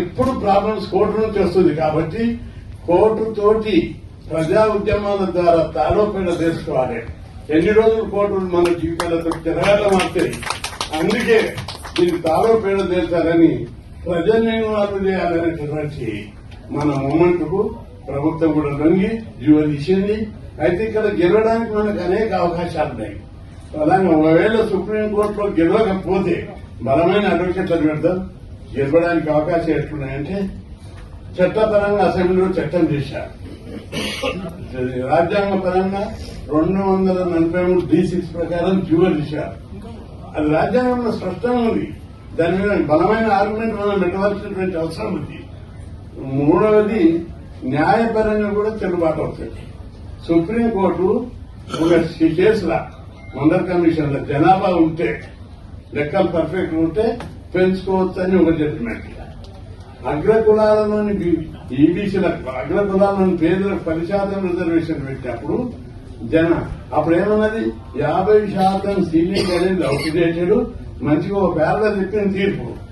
ఎప్పుడు problems court నుంచి వస్తుంది కాబట్టి కోర్టు తోటి ప్రజా ఉద్యమాల ద్వారా తాలోపేట చేసుకోవాలి. ఎన్ని రోజులు కోర్టు మన జీవితాలతో తిరగాల మారుతాయి అందుకే దీన్ని తాలోపేట చేస్తారని ప్రజా నిర్మాణాలు చేయాలనేటువంటి మన మూమెంట్కు ప్రభుత్వం కూడా లొంగి జీవో తీసింది. అయితే ఇక్కడ గెలవడానికి మనకు అనేక అవకాశాలు ఉన్నాయి. అలాగే ఒకవేళ సుప్రీంకోర్టులో గెలవకపోతే బలమైన అడ్వకేట్లను పెడతాం. గెలవడానికి అవకాశం ఎట్లున్నాయంటే చట్టపరంగా అసెంబ్లీలో చట్టం చేశారు. రాజ్యాంగ పరంగా రెండు వందల నలభై మూడు డి సిక్స్ ప్రకారం జీవో చేశారు. అది రాజ్యాంగంలో స్పష్టంగా ఉంది. దాని మీద బలమైన ఆర్గ్యుమెంట్ మనం పెట్టవలసినటువంటి అవసరం ఉంది. మూడవది న్యాయపరంగా కూడా చెల్లుబాటు అవుతుంది. సుప్రీంకోర్టు ఒక కేసుల వండర్ కమిషన్ల జనాభా ఉంటే లెక్కలు పర్ఫెక్ట్ ఉంటే పెంచుకోవచ్చని ఒక జడ్జిమెంట్ అగ్ర కులాలలోని ఈబీసీలకు అగ్ర కులాలను పేదలకు పది శాతం రిజర్వేషన్ పెట్టినప్పుడు జన అప్పుడు ఏమన్నది యాభై శాతం సీనియర్ అనేది అవుట్ డేటెడ్ మంచిగా ఒక పేర్ల చెప్పిన తీర్పు.